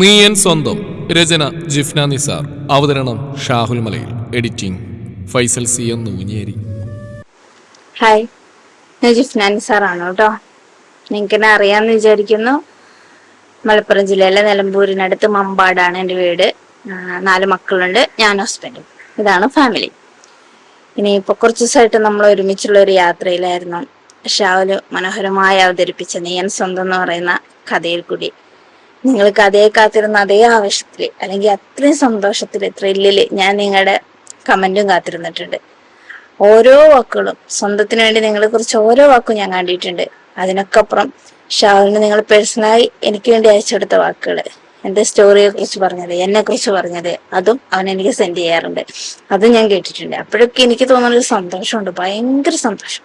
നീയൻ സ്വന്തം. രചന ജിഫ്ന നിസാർ. അവതരണം Shahul Malayil. Editing Faisal C M Noonjeri. Hi. ഞാൻ ജിഫ്ന നിസാർ ആണ് കേട്ടോ. നിങ്ങൾക്ക് എന്നെ അറിയാമെന്ന് വിചാരിക്കുന്നു. മലപ്പുറം ജില്ലയിലെ നിലമ്പൂരിനടുത്ത് മമ്പാടാണ് എന്റെ വീട്. നാല് മക്കളുണ്ട്. ഞാൻ ഹസ്ബൻഡും. ഇതാണ് ഫാമിലി. ഇനി ഇപ്പൊ കുറച്ച് ദിവസമായിട്ട് നമ്മൾ ഒരുമിച്ചുള്ള ഒരു യാത്രയിലായിരുന്നു. ഷാവൽ മനോഹരമായി അവതരിപ്പിച്ച നീയൻ സ്വന്തം എന്ന് പറയുന്ന കഥയിൽ കൂടി നിങ്ങൾ കഥയെ കാത്തിരുന്ന അതേ ആവേശത്തിൽ അല്ലെങ്കിൽ അത്രയും സന്തോഷത്തിൽ ത്രില്ലിൽ ഞാൻ നിങ്ങളുടെ കമന്റും കാത്തിരുന്നിട്ടുണ്ട്. ഓരോ വാക്കുകളും സ്വന്തത്തിന് വേണ്ടി നിങ്ങളെ കുറിച്ച് ഓരോ വാക്കും ഞാൻ കണ്ടിട്ടുണ്ട്. അതിനൊക്കെ അപ്പുറം ഷാവിന് നിങ്ങൾ പേഴ്സണലായി എനിക്ക് വേണ്ടി അയച്ചെടുത്ത വാക്കുകൾ എന്റെ സ്റ്റോറിയെ കുറിച്ച് പറഞ്ഞത് എന്നെ കുറിച്ച് പറഞ്ഞത് അതും അവൻ എനിക്ക് സെൻഡ് ചെയ്യാറുണ്ട്. അതും ഞാൻ കേട്ടിട്ടുണ്ട്. അപ്പോഴൊക്കെ എനിക്ക് തോന്നുന്ന ഒരു സന്തോഷമുണ്ട് ഭയങ്കര സന്തോഷം.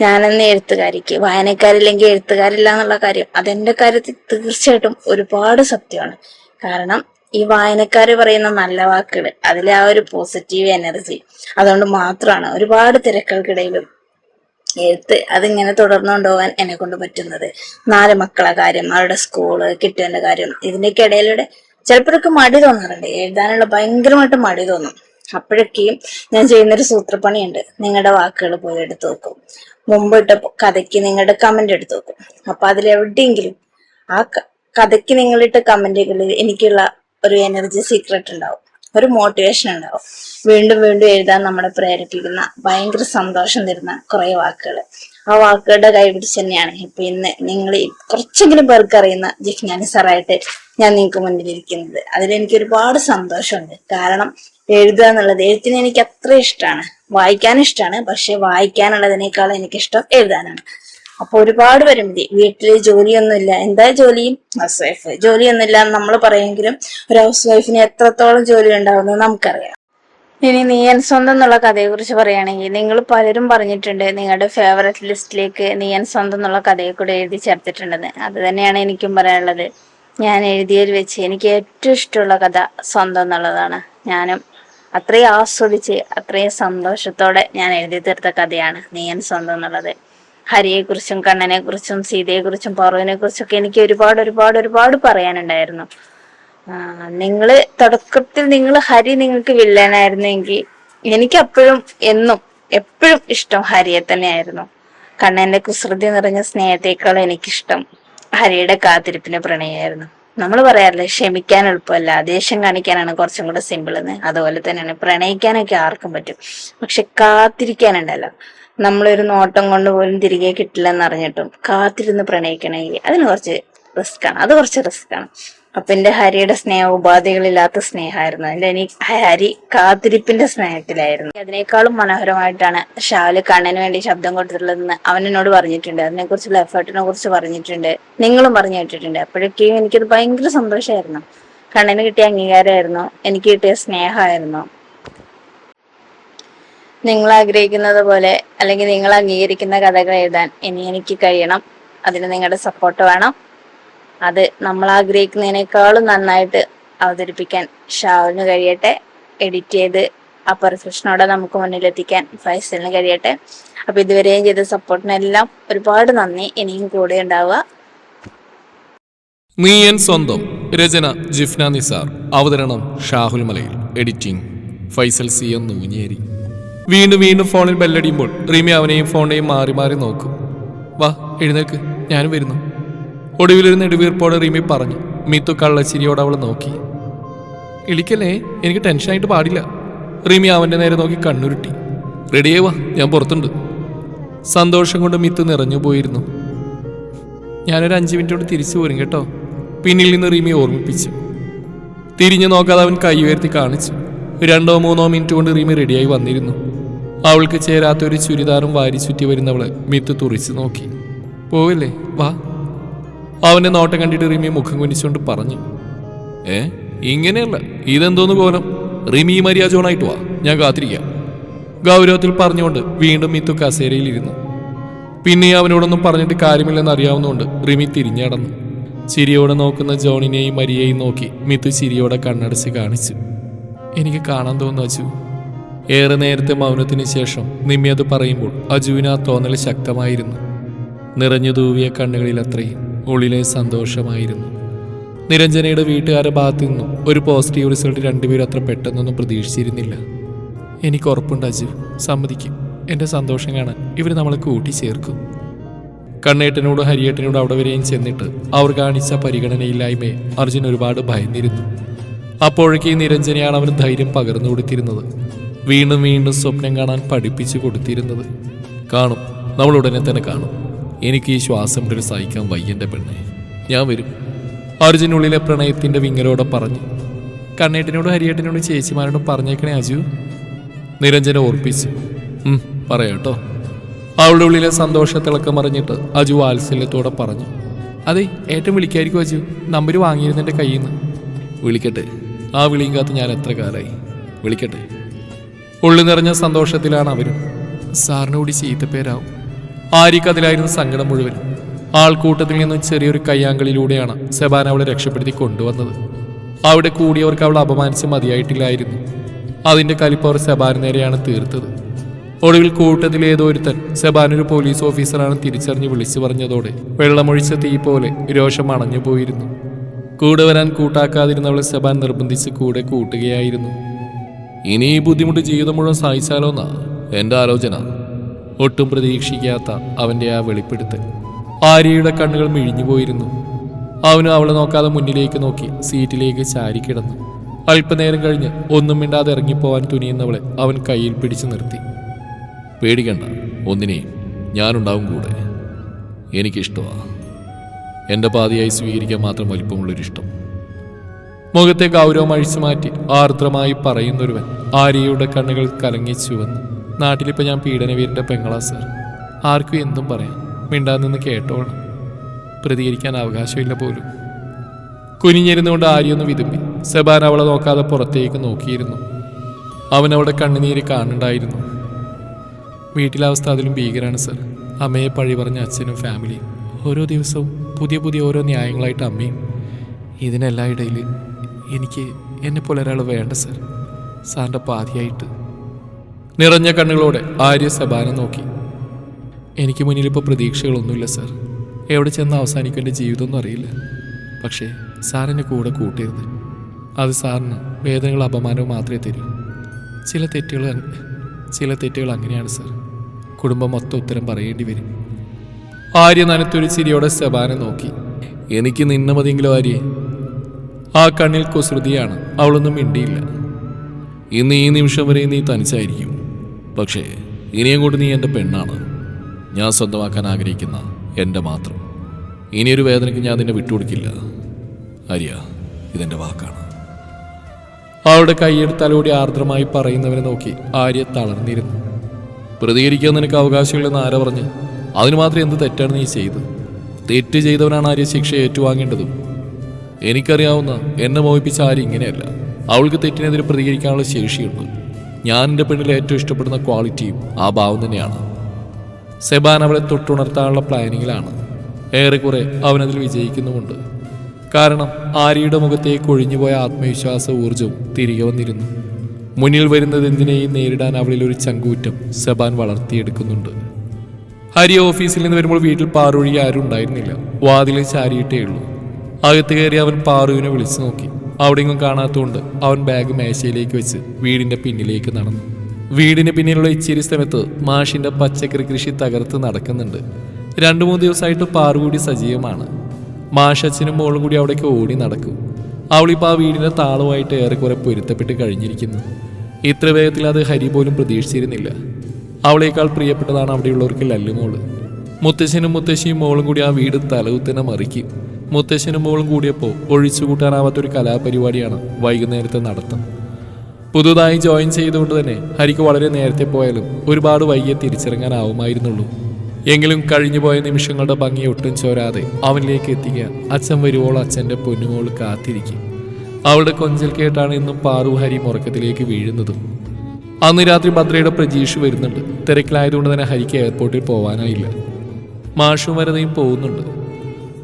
ഞാനെന്ന എഴുത്തുകാരിക്ക് വായനക്കാരില്ലെങ്കിൽ എഴുത്തുകാരില്ല എന്നുള്ള കാര്യം. അതെന്റെ കാര്യത്തിൽ തീർച്ചയായിട്ടും ഒരുപാട് സത്യമാണ്. കാരണം ഈ വായനക്കാർ പറയുന്ന നല്ല വാക്കുകൾ അതിലെ ആ ഒരു പോസിറ്റീവ് എനർജി അതുകൊണ്ട് മാത്രമാണ് ഒരുപാട് തിരക്കുകൾക്കിടയിലും എഴുത്ത് അതിങ്ങനെ തുടർന്നുകൊണ്ട് പോകാൻ എന്നെ കൊണ്ട് പറ്റുന്നത്. നാല് മക്കളെ കാര്യം അവരുടെ സ്കൂൾ കിട്ടുവിന്റെ കാര്യം ഇതിന്റെയൊക്കെ ഇടയിലൂടെ ചിലപ്പോഴൊക്കെ മടി തോന്നാറുണ്ട്. എഴുതാനുള്ള ഭയങ്കരമായിട്ട് മടി തോന്നും. അപ്പോഴൊക്കെയും ഞാൻ ചെയ്യുന്നൊരു സൂത്രപ്പണിയുണ്ട്. നിങ്ങളുടെ വാക്കുകൾ പോയി എടുത്തു നോക്കും മുമ്പ് ഇട്ട കഥയ്ക്ക് നിങ്ങളുടെ കമന്റ് എടുത്തു നോക്കും അപ്പൊ അതിലെവിടെയെങ്കിലും ആ കഥയ്ക്ക് നിങ്ങളിട്ട കമന്റുകളിൽ എനിക്കുള്ള ഒരു എനർജി സീക്രട്ട് ഉണ്ടാവും. ഒരു മോട്ടിവേഷൻ ഉണ്ടാവും. വീണ്ടും വീണ്ടും എഴുതാൻ നമ്മളെ പ്രേരിപ്പിക്കുന്ന ഭയങ്കര സന്തോഷം തരുന്ന കുറെ വാക്കുകൾ. ആ വാക്കുകളുടെ കൈപിടിച്ച് തന്നെയാണ് ഇപ്പൊ ഇന്ന് നിങ്ങൾ കുറച്ചെങ്കിലും പേർക്ക് അറിയുന്ന ജിഫ്നാനി സാറായിട്ട് ഞാൻ നിങ്ങൾക്ക് മുന്നിലിരിക്കുന്നത് അതിലെനിക്ക് ഒരുപാട് സന്തോഷമുണ്ട്. കാരണം എഴുതുക എന്നുള്ളത് എഴുത്തിന് എനിക്ക് അത്ര ഇഷ്ടമാണ്. വായിക്കാൻ ഇഷ്ടമാണ് പക്ഷെ വായിക്കാനുള്ളതിനേക്കാൾ എനിക്കിഷ്ടം എഴുതാനാണ്. അപ്പൊ ഒരുപാട് പരിമിതി. വീട്ടിൽ ജോലിയൊന്നുമില്ല. എന്താ ജോലി? House wife. ജോലിയൊന്നുമില്ല എന്ന് നമ്മൾ പറയുമെങ്കിലും ഒരു ഹൗസ് വൈഫിന് എത്രത്തോളം ജോലി ഉണ്ടാവുന്നത് നമുക്കറിയാം. ഇനി നീയൻ സ്വന്തം എന്നുള്ള കഥയെ കുറിച്ച് പറയുകയാണെങ്കിൽ നിങ്ങൾ പലരും പറഞ്ഞിട്ടുണ്ട് നിങ്ങളുടെ ഫേവററ്റ് ലിസ്റ്റിലേക്ക് നീയൻ സ്വന്തം എന്നുള്ള കഥയെ കൂടെ എഴുതി ചേർത്തിട്ടുണ്ടെന്ന്. അത് തന്നെയാണ് എനിക്കും പറയാനുള്ളത്. ഞാൻ എഴുതിയതിൽ വെച്ച് എനിക്ക് ഏറ്റവും ഇഷ്ടമുള്ള കഥ സ്വന്തം എന്നുള്ളതാണ്. ഞാനും അത്രയും ആസ്വദിച്ച് അത്രയും സന്തോഷത്തോടെ ഞാൻ എഴുതി തീർത്ത കഥയാണ് നീയൻ സ്വന്തം എന്നുള്ളത്. ഹരിയെക്കുറിച്ചും കണ്ണനെക്കുറിച്ചും സീതയെക്കുറിച്ചും പർവനെക്കുറിച്ചൊക്കെ എനിക്ക് ഒരുപാട് ഒരുപാട് ഒരുപാട് പറയാനുണ്ടായിരുന്നു. നിങ്ങൾ തുടക്കത്തിൽ നിങ്ങൾ ഹരി നിങ്ങൾക്ക് വില്ലനായിരുന്നെങ്കിൽ എനിക്ക് അപ്പോഴും എന്നും എപ്പോഴും ഇഷ്ടം ഹരിയെ തന്നെയായിരുന്നു. കണ്ണന്റെ കുസൃതി നിറഞ്ഞ സ്നേഹത്തെക്കാൾ എനിക്കിഷ്ടം ഹരിയുടെ കാത്തിരിപ്പിന് പ്രണയമായിരുന്നു. നമ്മൾ പറയാറില്ലേ ക്ഷമിക്കാൻ എളുപ്പമല്ല. ദേഷ്യം കാണിക്കാനാണ് കുറച്ചും കൂടെ സിമ്പിൾ എന്ന്. അതുപോലെ തന്നെയാണ് പ്രണയിക്കാനൊക്കെ ആർക്കും പറ്റും. പക്ഷെ കാത്തിരിക്കാനുണ്ടല്ലോ. നമ്മളൊരു നോട്ടം കൊണ്ട് പോലും തിരികെ കിട്ടില്ലെന്ന് അറിഞ്ഞിട്ടും കാത്തിരുന്ന് പ്രണയിക്കണമെങ്കിൽ അതിന് കുറച്ച് റിസ്ക് ആണ്. അത് കുറച്ച് റിസ്ക് ആണ്. അപ്പൊ എന്റെ ഹരിയുടെ സ്നേഹം ഉപാധികളില്ലാത്ത സ്നേഹമായിരുന്നു. എന്റെ എനിക്ക് ഹരി കാത്തിരിപ്പിന്റെ സ്നേഹത്തിലായിരുന്നു. അതിനേക്കാളും മനോഹരമായിട്ടാണ് ഷാൽ കണ്ണന് വേണ്ടി ശബ്ദം കൊടുത്തിട്ടുള്ളതെന്ന് അവൻ എന്നോട് പറഞ്ഞിട്ടുണ്ട്. അതിനെ കുറിച്ചുള്ള എഫേർട്ടിനെ കുറിച്ച് പറഞ്ഞിട്ടുണ്ട്. നിങ്ങളും പറഞ്ഞു കേട്ടിട്ടുണ്ട്. അപ്പോഴൊക്കെയും എനിക്കത് ഭയങ്കര സന്തോഷമായിരുന്നു. കണ്ണന് കിട്ടിയ അംഗീകാരമായിരുന്നു. എനിക്ക് കിട്ടിയ സ്നേഹമായിരുന്നു. നിങ്ങൾ ആഗ്രഹിക്കുന്നത് പോലെ അല്ലെങ്കിൽ നിങ്ങൾ അംഗീകരിക്കുന്ന കഥകൾ എഴുതാൻ ഇനി എനിക്ക് കഴിയണം. അതിന് നിങ്ങളുടെ സപ്പോർട്ട് വേണം. അത് നമ്മൾ ആഗ്രഹിക്കുന്നതിനേക്കാളും നന്നായിട്ട് അവതരിപ്പിക്കാൻ ഷാവിന് കഴിയട്ടെ എഡിറ്റ് ചെയ്ത് ആ പെർഫെക്ഷനോടെ നമുക്ക് മുന്നിലെത്തിക്കാൻ ഫൈസലിന് കഴിയട്ടെ. അപ്പൊ ഇതുവരെയും ചെയ്ത സപ്പോർട്ടിനെല്ലാം ഒരുപാട് നന്ദി. ഇനിയും കൂടെ ഉണ്ടാവുക. നീയൻ സ്വന്തം രചന ജിഫ്ന നിസാർ. അവതരണം Shahul Malayil. Editing Faisal C M Noonjeri. വീണ്ടും വീണ്ടും ഫോണിൽ ബെല്ലടിയുമ്പോൾ റീമി അവനെയും ഫോണിനെയും മാറി മാറി നോക്കും. വാ എഴുന്നേൽക്ക്. ഞാനും വരുന്നു. ഒടുവിലൊരു നെടുവീർപ്പോടെ റീമി പറഞ്ഞു മിത്തു കള്ളച്ചിരിയോടെ അവളെ നോക്കി. ഇളിക്കല്ലേ എനിക്ക് ടെൻഷനായിട്ട് പാടില്ല. റീമി അവന്റെ നേരെ നോക്കി കണ്ണുരുട്ടി. റെഡിയേ വാ ഞാൻ പുറത്തുണ്ട്. സന്തോഷം കൊണ്ട് മിത്തു നിറഞ്ഞു പോയിരുന്നു. ഞാനൊരു അഞ്ച് മിനിറ്റോട് തിരിച്ചു പോരും കേട്ടോ പിന്നിൽ നിന്ന് റീമി ഓർമ്മിപ്പിച്ചു. തിരിഞ്ഞു നോക്കാതെ അവൻ കൈ ഉയർത്തി കാണിച്ചു. രണ്ടോ മൂന്നോ മിനിറ്റ് കൊണ്ട് റീമി റെഡിയായി വന്നിരുന്നു. അവൾക്ക് ചേരാത്ത ഒരു ചുരിദാറും വാരി ചുറ്റി വരുന്നവളെ മിത്ത് തുറിച്ചു നോക്കി. പോവില്ലേ വാ. അവന്റെ നോട്ടം കണ്ടിട്ട് റിമി മുഖം കുനിച്ചുകൊണ്ട് പറഞ്ഞു ഏ ഇങ്ങനെയല്ല. ഇതെന്തോന്ന് കോലം റിമി മരിയ വാ. ഞാൻ കാത്തിരിക്കാം. ഗൗരവത്തിൽ പറഞ്ഞുകൊണ്ട് വീണ്ടും മിത്തു കസേരയിലിരുന്നു. പിന്നെ അവനോടൊന്നും പറഞ്ഞിട്ട് കാര്യമില്ലെന്ന് അറിയാവുന്നതുകൊണ്ട് റിമി തിരിഞ്ഞടന്നു ചിരിയോടെ നോക്കുന്ന ജോണിനെയും മരിയെയും നോക്കി മിത്തു ചിരിയോടെ കണ്ണടച്ച് കാണിച്ചു. എനിക്ക് കാണാൻ തോന്നുന്നു അജു. ഏറെ നേരത്തെ മൗനത്തിന് ശേഷം നിമ്മി അത് പറയുമ്പോൾ അജുവിന് ആ തോന്നൽ ശക്തമായിരുന്നു. നിറഞ്ഞു തൂവിയ കണ്ണുകളിൽ അത്രയും. ഉള്ളിലെ സന്തോഷമായിരുന്നു. നിരഞ്ജനയുടെ വീട്ടുകാരുടെ ഭാഗത്തു നിന്നും ഒരു പോസിറ്റീവ് റിസൾട്ട് രണ്ടുപേരും അത്ര പെട്ടെന്നൊന്നും പ്രതീക്ഷിച്ചിരുന്നില്ല. എനിക്ക് ഉറപ്പുണ്ട് അജു. സമ്മതിക്കും. എന്റെ സന്തോഷം കാണാൻ ഇവർ നമ്മളെ കൂട്ടിച്ചേർക്കും. കണ്ണേട്ടനോടും ഹരിയേട്ടനോടും അവിടെ വരെയും ചെന്നിട്ട് അവർ കാണിച്ച പരിഗണനയില്ലായ്മയെ അർജുൻ ഒരുപാട് ഭയന്നിരുന്നു. അപ്പോഴേക്ക് നിരഞ്ജനയാണ് അവന് ധൈര്യം പകർന്നു കൊടുത്തിരുന്നത്. വീണ്ടും വീണ്ടും സ്വപ്നം കാണാൻ പഠിപ്പിച്ചു കൊടുത്തിരുന്നത്. കാണും. നമ്മൾ ഉടനെ തന്നെ കാണും. എനിക്ക് ഈ ശ്വാസം വിടൽ സഹിക്കാൻ വയ്യന്റെ പെണ്ണെ. ഞാൻ വരും. അർജുനുള്ളിലെ പ്രണയത്തിന്റെ വിങ്ങലോടെ പറഞ്ഞു. കണ്ണേട്ടിനോടും ഹരിയേട്ടനോടും ചേച്ചിമാരോടും പറഞ്ഞേക്കണേ അജു. നിരഞ്ജന ഓർപ്പിച്ചു. "ഉം, പറയാട്ടോ അവളുടെ ഉള്ളിലെ സന്തോഷത്തിളക്കം അറിഞ്ഞിട്ട് അജു വാത്സല്യത്തോടെ പറഞ്ഞു. അതെ ഏറ്റവും വിളിക്കായിരിക്കും അജു. നമ്പർ വാങ്ങിയിരുന്നു എന്റെ കയ്യിൽ നിന്ന് വിളിക്കട്ടെ. ആ വിളിയും കാത്ത് ഞാൻ എത്ര കാലമായി വിളിക്കട്ടെ. ഉള്ളു നിറഞ്ഞ സന്തോഷത്തിലാണ് അവരും. സാറിന് കൂടി ചീത്തപ്പേരാവും ആര്യക്കതിലായിരുന്നു സങ്കടം മുഴുവനും ആൾക്കൂട്ടത്തിൽ നിന്നും ചെറിയൊരു കയ്യാങ്കളിലൂടെയാണ് സെബാൻ അവളെ രക്ഷപ്പെടുത്തി കൊണ്ടുവന്നത്. അവിടെ കൂടിയവർക്ക് അവൾ അപമാനിച്ച് മതിയായിട്ടില്ലായിരുന്നു. അതിന്റെ കലിപ്പവർ സെബാൻ നേരെയാണ് തീർത്തത്. ഒടുവിൽ കൂട്ടത്തിൽ ഏതോ ഒരുത്തൻ സെബാൻ ഒരു പോലീസ് ഓഫീസറാണ് തിരിച്ചറിഞ്ഞ് വിളിച്ചു പറഞ്ഞതോടെ വെള്ളമൊഴിച്ച തീ പോലെ രോഷം അണഞ്ഞു പോയിരുന്നു. കൂടെ വരാൻ കൂട്ടാക്കാതിരുന്നവളെ സെബാൻ നിർബന്ധിച്ച് കൂടെ കൂട്ടുകയായിരുന്നു. ഇനി ഈ ബുദ്ധിമുട്ട് ജീവിതം മുഴുവൻ സഹിച്ചാലോന്നാ എന്റെ ആലോചന. ഒട്ടും പ്രതീക്ഷിക്കാത്ത അവന്റെ ആ വെളിപ്പെടുത്തൽ ആര്യയുടെ കണ്ണുകൾ മിഴിഞ്ഞു പോയിരുന്നു. അവനും അവളെ നോക്കാതെ മുന്നിലേക്ക് നോക്കി സീറ്റിലേക്ക് ചാരി കിടന്നു. അല്പനേരം കഴിഞ്ഞ് ഒന്നും മിണ്ടാതെ ഇറങ്ങിപ്പോവാൻ തുനിയുന്നവളെ അവൻ കയ്യിൽ പിടിച്ചു നിർത്തി. പേടിക്കണ്ട ഒന്നിനെയും ഞാനുണ്ടാവും കൂടെ. എനിക്കിഷ്ടമാണ് എന്റെ പാതിയായി സ്വീകരിക്കാൻ മാത്രം വലിപ്പമുള്ളൊരിഷ്ടം. മുഖത്തെ ഗൗരവം അഴിച്ചു മാറ്റി ആർദ്രമായി പറയുന്നൊരുവൻ ആര്യയുടെ കണ്ണുകൾ കലങ്ങി ചുവന്നു. നാട്ടിലിപ്പോൾ ഞാൻ പീഡനവീരന്റെ പെങ്ങളാ സാർ ആർക്കും എന്തും പറയാം. മിണ്ടാതെ നിന്ന് കേട്ടോളാം. പ്രതികരിക്കാൻ അവകാശമില്ല പോലും. കുനിഞ്ഞിരുന്നുകൊണ്ട് ആര്യൊന്ന് വിതുമ്പി സെബാൻ അവളെ നോക്കാതെ പുറത്തേക്ക് നോക്കിയിരുന്നു. അവൻ അവിടെ കണ്ണുനീര് കാണുന്നുണ്ടായിരുന്നു വീട്ടിലെ അവസ്ഥ അതിലും ഭീകരാണ് സർ അമ്മയെ പഴി പറഞ്ഞ അച്ഛനും ഫാമിലിയും ഓരോ ദിവസവും പുതിയ പുതിയ ഓരോ ന്യായങ്ങളായിട്ട് അമ്മയും ഇതിനെല്ലാം ഇടയിൽ എനിക്ക് എന്നെ പോലെ ഒരാൾ വേണ്ട സർ സാറിന്റെ പാതിയായിട്ട് നിറഞ്ഞ കണ്ണുകളോടെ ആര്യ സബാന നോക്കി. എനിക്ക് മുന്നിൽ ഇപ്പോൾ പ്രതീക്ഷകളൊന്നുമില്ല സർ. എവിടെ ചെന്ന് അവസാനിക്കും എന്റെ ജീവിതമൊന്നും അറിയില്ല. പക്ഷേ സാറിന്റെ കൂടെ കൂട്ടരുത് അത് സാറിന് വേദനകൾ അപമാനവും മാത്രമേ തരൂ. ചില തെറ്റുകൾ ചില തെറ്റുകൾ അങ്ങനെയാണ് സർ. കുടുംബം മൊത്തം ഉത്തരം പറയേണ്ടി വരും. ആര്യ നനത്തൊരു ചിരിയോടെ സബാനെ നോക്കി. എനിക്ക് നിന്ന മതിയെങ്കിലും ആര്യ? ആ കണ്ണിൽ കുസൃതിയാണ്. അവളൊന്നും മിണ്ടിയില്ല. ഇന്ന് ഈ നിമിഷം വരെ നീ തനിച്ചായിരിക്കും. പക്ഷേ ഇനിയങ്ങോട്ട് നീ എന്റെ പെണ്ണാണ്? ഞാൻ സ്വന്തമാക്കാൻ ആഗ്രഹിക്കുന്ന എന്റെ മാത്രം. ഇനിയൊരു വേദനയ്ക്ക് ഞാൻ നിന്നെ വിട്ടുകൊടുക്കില്ല. ആര്യ ഇതെന്റെ വാക്കാണ്. അവളുടെ കൈയെടുത്താലൂടി ആർദ്രമായി പറയുന്നവനെ നോക്കി ആര്യ തളർന്നിരുന്നു. പ്രതികരിക്കാൻ നിനക്ക് അവകാശമില്ലെന്ന് ആരാ പറഞ്ഞ്? അതിന് മാത്രം എന്ത് തെറ്റാണ് നീ ചെയ്ത് തെറ്റ് ചെയ്തവനാണ് ആര്യ ശിക്ഷ ഏറ്റുവാങ്ങേണ്ടതും. എനിക്കറിയാവുന്ന എന്നെ മോഹിപ്പിച്ച ആര് ഇങ്ങനെയല്ല. അവൾക്ക് തെറ്റിനെതിരെ പ്രതികരിക്കാനുള്ള ശേഷിയുണ്ട്. ഞാൻ എന്റെ പെണ്ണിൽ ഏറ്റവും ഇഷ്ടപ്പെടുന്ന ക്വാളിറ്റിയും ആ ഭാവം തന്നെയാണ്. സെബാൻ അവളെ തൊട്ടുണർത്താനുള്ള പ്ലാനിങ്ങിലാണ്. ഏറെക്കുറെ അവനതിൽ വിജയിക്കുന്നുമുണ്ട്. കാരണം ആര്യയുടെ മുഖത്തേക്ക് ഒഴിഞ്ഞുപോയ ആത്മവിശ്വാസ ഊർജവും തിരികെ വന്നിരുന്നു. മുന്നിൽ വരുന്നത് എന്തിനേയും നേരിടാൻ അവളിൽ ഒരു ചങ്കൂറ്റം സെബാൻ വളർത്തിയെടുക്കുന്നുണ്ട്. ഹരി ഓഫീസിൽ നിന്ന് വരുമ്പോൾ വീട്ടിൽ പാറൊഴി ആരും ഉണ്ടായിരുന്നില്ല. വാതിലിൽ ചാരിയിട്ടേ ഉള്ളൂ. അകത്ത് കയറി അവൻ പാറുവിനെ വിളിച്ചു നോക്കി. അവിടെയെങ്കിലും കാണാത്തതുകൊണ്ട് അവൻ ബാഗ് മേശയിലേക്ക് വെച്ച് വീടിന്റെ പിന്നിലേക്ക് നടന്നു. വീടിന് പിന്നിലുള്ള ഇച്ചിരി സ്ഥലത്ത് മാഷിന്റെ പച്ചക്കറി കൃഷി തകർത്ത് നടക്കുന്നുണ്ട്. രണ്ടു മൂന്ന് ദിവസമായിട്ട് പാറുകൂടി സജീവമാണ്. മാഷച്ചനും മോളും കൂടി അവിടേക്ക് ഓടി നടക്കും. അവളിപ്പോൾ ആ വീടിന്റെ താളവുമായിട്ട് ഏറെക്കുറെ പൊരുത്തപ്പെട്ട് കഴിഞ്ഞിരിക്കുന്നു. ഇത്ര വേഗത്തിൽ അത് ഹരി പോലും പ്രതീക്ഷിച്ചിരുന്നില്ല. അവളേക്കാൾ പ്രിയപ്പെട്ടതാണ് അവിടെയുള്ളവർക്ക് ലല്ലുമോൾ. മുത്തശ്ശനും മുത്തശ്ശിയും മോളും കൂടി ആ വീട് തലകുത്തനെ മറിക്കും. മുത്തശ്ശനും മോളും കൂടിയപ്പോൾ ഒഴിച്ചുകൂട്ടാനാവാത്തൊരു കലാപരിപാടിയാണ് വൈകുന്നേരത്തെ നടത്തം. പുതുതായി ജോയിൻ ചെയ്തുകൊണ്ട് തന്നെ ഹരിക്ക് വളരെ നേരത്തെ പോയാലും ഒരുപാട് വൈകിയെ തിരിച്ചിറങ്ങാനാവുമായിരുന്നുള്ളൂ. എങ്കിലും കഴിഞ്ഞുപോയ നിമിഷങ്ങളുടെ ഭംഗി ഒട്ടും ചോരാതെ അവനിലേക്ക് എത്തിക്കാൻ അച്ഛൻ വരുവോൾ അച്ഛന്റെ പൊന്നുമോൾ കാത്തിരിക്കും. അവളുടെ കൊഞ്ചൽ കേട്ടാണ് ഇന്നും പാറു ഹരി മുറക്കത്തിലേക്ക് വീഴുന്നതും. അന്ന് രാത്രി ഭദ്രയുടെ പ്രജീഷ് വരുന്നുണ്ട്. തിരക്കിലായതുകൊണ്ട് തന്നെ ഹരിക്ക് എയർപോർട്ടിൽ പോവാനായില്ല. മാഷും വരതയും പോകുന്നുണ്ട്.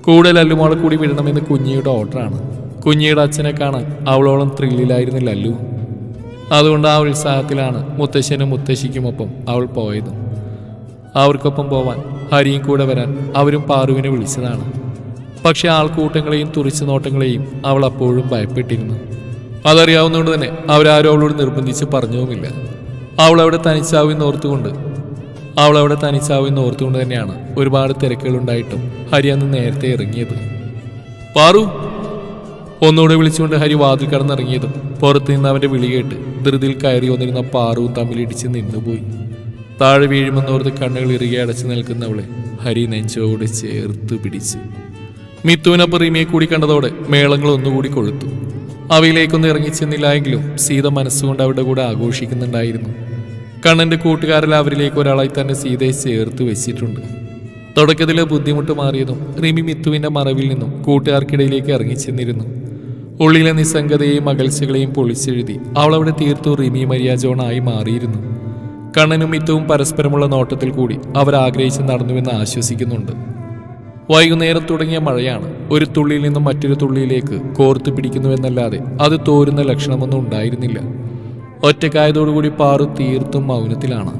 കൂടെ ലല്ലുമോളെ കൂടി വിടണമെന്ന് കുഞ്ഞിയുടെ ഓർഡറാണ് കുഞ്ഞിയുടെ അച്ഛനെ കാണാൻ അവളോളം ത്രില്ലിലായിരുന്നു ലല്ലു അതുകൊണ്ട് ആ ഉത്സാഹത്തിലാണ് മുത്തശ്ശനും മുത്തശ്ശിക്കുമൊപ്പം അവൾ പോയത്. അവർക്കൊപ്പം പോവാൻ ഹരിയും കൂടെ വരാൻ അവരും പാറുവിനെ വിളിച്ചതാണ്. പക്ഷേ ആൾക്കൂട്ടങ്ങളെയും തുറിച്ചു നോട്ടങ്ങളെയും അവൾ അപ്പോഴും ഭയപ്പെട്ടിരുന്നു. അതറിയാവുന്നതുകൊണ്ട് തന്നെ അവരാരും അവളോട് നിർബന്ധിച്ച് പറഞ്ഞതുമില്ല. അവൾ അവിടെ തനിച്ചാവുമെന്ന് ഓർത്തുകൊണ്ട് അവൾ അവിടെ തനിച്ചാവുമെന്ന് ഓർത്തുകൊണ്ട് തന്നെയാണ് ഒരുപാട് തിരക്കുകളുണ്ടായിട്ടും ഹരി അന്ന് നേരത്തെ ഇറങ്ങിയത്. പാറു ഒന്നുകൂടെ വിളിച്ചുകൊണ്ട് ഹരി വാതിൽ കടന്നിറങ്ങിയതും പുറത്തു നിന്ന് അവന്റെ വിളി കേട്ട് ധൃതിയിൽ കയറി വന്നിരുന്ന പാറുവും തമ്മിൽ ഇടിച്ച് നിന്നുപോയി. താഴെ വീഴുമെന്നോർത്ത് കണ്ണുകൾ ഇറുകെ അടച്ചു നിൽക്കുന്നവളെ ഹരി നെഞ്ചോട് ചേർത്ത് പിടിച്ചു. മിത്തുവിനൊപ്പം റീമിയെ കൂടി കണ്ടതോടെ മേളങ്ങൾ ഒന്നുകൂടി കൊളുത്തു അവയിലേക്കൊന്നും ഇറങ്ങിച്ചെന്നില്ല എങ്കിലും സീത മനസ്സുകൊണ്ട് അവരുടെ കൂടെ ആഘോഷിക്കുന്നുണ്ടായിരുന്നു. കണ്ണന്റെ കൂട്ടുകാരിൽ അവരിലേക്ക് ഒരാളായി തന്നെ സീതയെ ചേർത്ത് വെച്ചിട്ടുണ്ട്. തുടക്കത്തിലെ ബുദ്ധിമുട്ട് മാറിയതും റിമി മിത്തുവിന്റെ മറവിൽ നിന്നും കൂട്ടുകാർക്കിടയിലേക്ക് ഇറങ്ങിച്ചെന്നിരുന്നു. ഉള്ളിലെ നിസ്സംഗതയെയും അകൽച്ചകളെയും പൊളിച്ചെഴുതി അവളവിടെ തീർത്തു റിമി മരിയ ജോണായി മാറിയിരുന്നു. കണ്ണനും മിത്തുവും പരസ്പരമുള്ള നോട്ടത്തിൽ കൂടി അവർ ആഗ്രഹിച്ച് നടന്നുവെന്ന് ആശ്വസിക്കുന്നുണ്ട്. വൈകുന്നേരം തുടങ്ങിയ മഴയാണ്. ഒരു തുള്ളിയിൽ നിന്നും മറ്റൊരു തുള്ളിയിലേക്ക് കോർത്തു പിടിക്കുന്നുവെന്നല്ലാതെ അത് തോരുന്ന ലക്ഷണമൊന്നും ഉണ്ടായിരുന്നില്ല. ഒറ്റക്കായതോടുകൂടി പാറു തീർത്തും മൗനത്തിലാണ്.